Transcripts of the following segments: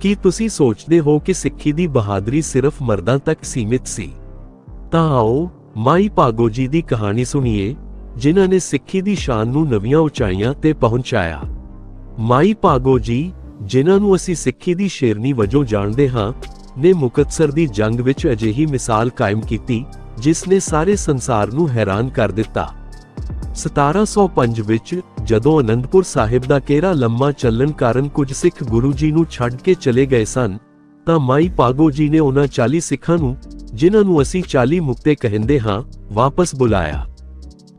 ਕੀ ਤੁਸੀਂ ਸੋਚਦੇ ਹੋ ਕਿ ਸਿੱਖੀ ਦੀ ਬਹਾਦਰੀ ਸਿਰਫ ਮਰਦਾਂ ਤੱਕ ਸੀਮਿਤ ਸੀ? ਤਾਂ ਆਓ, ਮਾਈ ਭਾਗੋ ਜੀ ਦੀ ਕਹਾਣੀ ਸੁਣੀਏ, ਜਿਨ੍ਹਾਂ ਨੇ ਸਿੱਖੀ ਦੀ ਸ਼ਾਨ ਨੂੰ ਨਵੀਆਂ ਉਚਾਈਆਂ ਤੇ ਪਹੁੰਚਾਇਆ। ਮਾਈ ਭਾਗੋ ਜੀ, ਜਿਨ੍ਹਾਂ ਨੂੰ ਅਸੀਂ ਸਿੱਖੀ ਦੀ ਸ਼ੇਰਨੀ ਵਜੋਂ ਜਾਣਦੇ ਹਾਂ, ਨੇ ਮੁਕਤਸਰ ਦੀ ਜੰਗ ਵਿੱਚ ਅਜਿਹੀ ਮਿਸਾਲ ਕਾਇਮ ਕੀਤੀ, ਜਿਸ ਨੇ ਸਾਰੇ ਸੰਸਾਰ ਨੂੰ ਹੈਰਾਨ ਕਰ ਦਿੱਤਾ। 1705 ਵਿੱਚ ਜਦੋਂ ਅਨੰਦਪੁਰ ਸਾਹਿਬ ਦਾ ਕੇਰਾ ਲੰਮਾ ਚੱਲਣ ਕਾਰਨ ਕੁਝ ਸਿੱਖ ਗੁਰੂ ਜੀ ਨੂੰ ਛੱਡ ਕੇ ਚਲੇ ਗਏ ਸਨ, ਤਾਂ ਮਾਈ ਪਾਗੋ ਜੀ ਨੇ ਉਹਨਾਂ 40 ਸਿੱਖਾਂ ਨੂੰ, ਜਿਨ੍ਹਾਂ ਨੂੰ ਅਸੀਂ 40 ਮੁਕਤੇ ਕਹਿੰਦੇ ਹਾਂ, ਵਾਪਸ ਬੁਲਾਇਆ।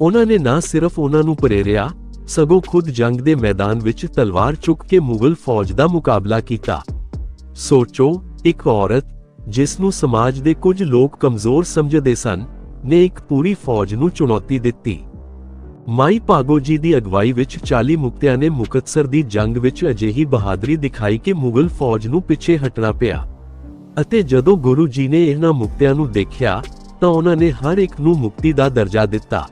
ਉਹਨਾਂ ਨੇ ਨਾ ਸਿਰਫ ਉਹਨਾਂ ਨੂੰ ਪ੍ਰੇਰਿਆ, ਸਗੋਂ ਖੁਦ ਜੰਗ ਦੇ ਮੈਦਾਨ ਵਿੱਚ ਤਲਵਾਰ ਚੁੱਕ ਕੇ ਮੁਗਲ ਫੌਜ ਦਾ ਮੁਕਾਬਲਾ ਕੀਤਾ। ਸੋਚੋ, ਇੱਕ ਔਰਤ, ਜਿਸ ਨੂੰ ਸਮਾਜ ਦੇ ਕੁਝ ਲੋਕ ਕਮਜ਼ੋਰ ਸਮਝਦੇ ਸਨ, ਨੇ ਇੱਕ ਪੂਰੀ ਫੌਜ ਨੂੰ ਚੁਣੌਤੀ ਦਿੱਤੀ। ਮਾਈ ਭਾਗੋ ਜੀ ਦੀ ਅਗਵਾਈ ਵਿੱਚ 40 ਮੁਕਤਿਆਂ ਨੇ ਮੁਕਤਸਰ ਦੀ ਜੰਗ ਵਿੱਚ ਅਜਿਹੀ ਬਹਾਦਰੀ ਦਿਖਾਈ ਕਿ ਮੁਗਲ ਫੌਜ ਨੂੰ ਪਿੱਛੇ ਹਟਣਾ ਪਿਆ। ਅਤੇ ਜਦੋਂ ਗੁਰੂ ਜੀ ਨੇ ਇਹਨਾਂ ਮੁਕਤਿਆਂ ਨੂੰ ਦੇਖਿਆ, ਤਾਂ ਉਹਨਾਂ ਨੇ ਹਰ ਇੱਕ ਨੂੰ ਮੁਕਤੀ ਦਾ ਦਰਜਾ ਦਿੱਤਾ।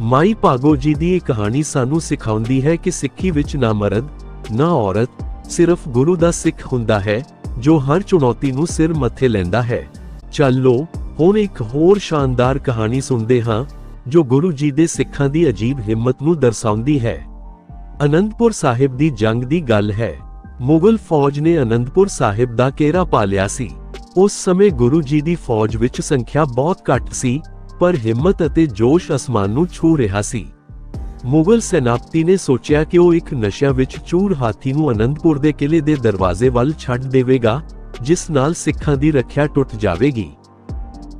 ਮਾਈ ਭਾਗੋ ਜੀ ਦੀ ਇਹ ਕਹਾਣੀ ਸਾਨੂੰ ਸਿਖਾਉਂਦੀ ਹੈ ਕਿ ਸਿੱਖੀ ਵਿੱਚ ਨਾ ਮਰਦ, ਨਾ ਔਰਤ, ਸਿਰਫ ਗੁਰੂ ਦਾ ਸਿੱਖ ਹੁੰਦਾ ਹੈ, ਜੋ ਹਰ ਚੁਣੌਤੀ ਨੂੰ ਸਿਰ ਮੱਥੇ ਲੈਂਦਾ ਹੈ। ਚੱਲੋ ਹੁਣ ਇੱਕ ਹੋਰ ਸ਼ਾਨਦਾਰ ਕਹਾਣੀ ਸੁਣਦੇ ਹਾਂ। ਜੋ ਗੁਰੂ ਜੀ ਦੇ ਸਿੱਖਾਂ ਦੀ ਅਜੀਬ ਹਿੰਮਤ ਨੂੰ ਦਰਸਾਉਂਦੀ ਹੈ। ਅਨੰਦਪੁਰ ਸਾਹਿਬ ਦੀ ਜੰਗ ਦੀ ਗੱਲ ਹੈ। ਮੁਗਲ ਫੌਜ ਨੇ ਅਨੰਦਪੁਰ ਸਾਹਿਬ ਦਾ ਘੇਰਾ ਪਾ ਲਿਆ ਸੀ। ਉਸ ਸਮੇਂ ਗੁਰੂ ਜੀ ਦੀ ਫੌਜ ਵਿੱਚ ਸੰਖਿਆ ਬਹੁਤ ਘੱਟ ਸੀ, ਪਰ ਹਿੰਮਤ ਅਤੇ ਜੋਸ਼ ਅਸਮਾਨ ਨੂੰ ਛੂ ਰਿਹਾ ਸੀ। ਮੁਗਲ ਸੈਨਾਪਤੀ ਨੇ ਸੋਚਿਆ ਕਿ ਉਹ ਇੱਕ ਨਸ਼ਿਆਂ ਵਿੱਚ ਚੂਰ ਹਾਥੀ ਨੂੰ ਅਨੰਦਪੁਰ ਦੇ ਕਿਲੇ ਦੇ ਦਰਵਾਜ਼ੇ ਵੱਲ ਛੱਡ ਦੇਵੇਗਾ, ਜਿਸ ਨਾਲ ਸਿੱਖਾਂ ਦੀ ਰੱਖਿਆ ਟੁੱਟ ਜਾਵੇਗੀ।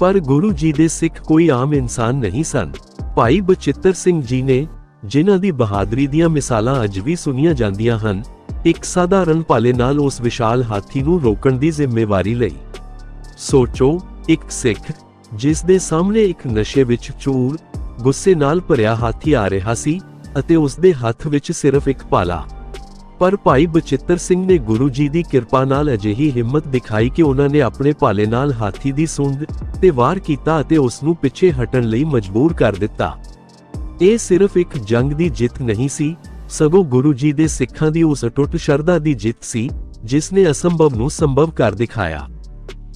ਪਰ ਗੁਰੂ ਜੀ ਦੇ ਸਿੱਖ ਕੋਈ ਆਮ ਇਨਸਾਨ ਨਹੀਂ ਸਨ। ਭਾਈ ਬਚਿੱਤਰ ਸਿੰਘ ਜੀ ਨੇ, ਜਿਨ੍ਹਾਂ ਦੀ ਬਹਾਦਰੀ ਦੀਆਂ ਮਿਸਾਲਾਂ ਅੱਜ ਵੀ ਸੁਣੀਆਂ ਜਾਂਦੀਆਂ ਹਨ, ਇੱਕ ਸਾਧਾਰਨ ਪਾਲੇ ਨਾਲ ਉਸ ਵਿਸ਼ਾਲ ਹਾਥੀ ਨੂੰ ਰੋਕਣ ਦੀ ਜ਼ਿੰਮੇਵਾਰੀ ਲਈ। ਸੋਚੋ, ਇੱਕ ਸਿੱਖ, ਜਿਸ ਦੇ ਸਾਹਮਣੇ ਇੱਕ ਨਸ਼ੇ ਵਿੱਚ ਚੂਰ, ਗੁੱਸੇ ਨਾਲ ਭਰਿਆ ਹਾਥੀ ਆ ਰਿਹਾ ਸੀ, ਅਤੇ ਉਸ ਦੇ ਹੱਥ ਵਿੱਚ ਸਿਰਫ ਇੱਕ ਪਾਲਾ। ਪਰ ਭਾਈ ਬਚਿੱਤਰ ਸਿੰਘ ਨੇ ਗੁਰੂ ਜੀ ਦੀ ਕਿਰਪਾ ਨਾਲ ਅਜਿਹੀ ਹਿੰਮਤ ਦਿਖਾਈ ਕਿ ਉਹਨਾਂ ਨੇ ਆਪਣੇ ਭਾਲੇ ਨਾਲ ਹਾਥੀ ਦੀ ਸੁੰਡ ਤੇ ਵਾਰ ਕੀਤਾ ਅਤੇ ਉਸ ਨੂੰ ਪਿੱਛੇ ਹਟਣ ਲਈ ਮਜਬੂਰ ਕਰ ਦਿੱਤਾ। ਇਹ ਸਿਰਫ ਇੱਕ ਜੰਗ ਦੀ ਜਿੱਤ ਨਹੀਂ ਸੀ, ਸਗੋਂ ਗੁਰੂ ਜੀ ਦੇ ਸਿੱਖਾਂ ਦੀ ਉਸ ਅਟੁੱਟ ਸ਼ਰਧਾ ਦੀ ਜਿੱਤ ਸੀ, ਜਿਸ ਨੇ ਅਸੰਭਵ ਨੂੰ ਸੰਭਵ ਕਰ ਦਿਖਾਇਆ।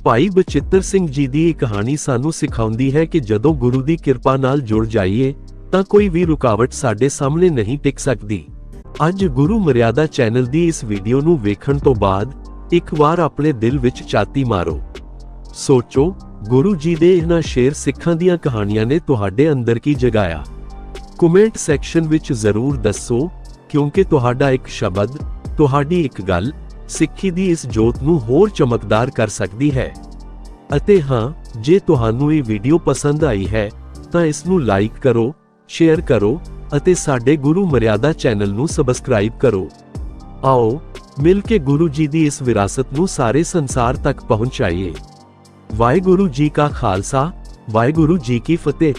ਭਾਈ ਬਚਿੱਤਰ ਸਿੰਘ ਜੀ ਦੀ ਇਹ ਕਹਾਣੀ ਸਾਨੂੰ ਸਿਖਾਉਂਦੀ ਹੈ ਕਿ ਜਦੋਂ ਗੁਰੂ ਦੀ ਕਿਰਪਾ ਨਾਲ ਜੁੜ ਜਾਈਏ, ਤਾਂ ਕੋਈ ਵੀ ਰੁਕਾਵਟ ਸਾਡੇ ਸਾਹਮਣੇ ਨਹੀਂ ਟਿਕ ਸਕਦੀ। ਅੱਜ ਗੁਰੂ ਮਰਿਆਦਾ ਚੈਨਲ ਦੀ ਇਸ ਵੀਡੀਓ ਨੂੰ ਵੇਖਣ ਤੋਂ ਬਾਅਦ ਇੱਕ ਵਾਰ ਆਪਣੇ ਦਿਲ ਵਿੱਚ ਚਾਤੀ ਮਾਰੋ। ਸੋਚੋ, ਗੁਰੂ ਜੀ ਦੇ ਇਹਨਾਂ ਸ਼ੇਰ ਸਿੱਖਾਂ ਦੀਆਂ ਕਹਾਣੀਆਂ ਨੇ ਤੁਹਾਡੇ ਅੰਦਰ ਕੀ ਜਗਾਇਆ। ਕਮੈਂਟ ਸੈਕਸ਼ਨ ਵਿੱਚ ਜ਼ਰੂਰ ਦੱਸੋ, ਕਿਉਂਕਿ ਤੁਹਾਡਾ ਇੱਕ ਸ਼ਬਦ, ਤੁਹਾਡੀ ਇੱਕ ਗੱਲ ਸਿੱਖੀ ਦੀ ਇਸ ਜੋਤ ਨੂੰ ਹੋਰ ਚਮਕਦਾਰ ਕਰ ਸਕਦੀ ਹੈ। ਅਤੇ ਹਾਂ, ਜੇ ਤੁਹਾਨੂੰ ਇਹ ਵੀਡੀਓ ਪਸੰਦ ਆਈ ਹੈ, ਤਾਂ ਇਸ ਨੂੰ ਲਾਈਕ ਕਰੋ ਸ਼ੇਅਰ ਕਰੋ ਅਤੇ ਸਾਡੇ ਗੁਰੂ ਮਰਿਆਦਾ ਚੈਨਲ ਨੂੰ ਸਬਸਕ੍ਰਾਈਬ ਕਰੋ। ਆਓ, ਮਿਲ ਕੇ ਗੁਰੂ ਜੀ ਦੀ ਇਸ ਵਿਰਾਸਤ ਨੂੰ ਸਾਰੇ ਸੰਸਾਰ ਤੱਕ ਪਹੁੰਚਾਈਏ। ਵਾਹਿਗੁਰੂ ਜੀ ਕਾ ਖਾਲਸਾ, ਵਾਹਿਗੁਰੂ ਜੀ ਕੀ ਫਤਿਹ।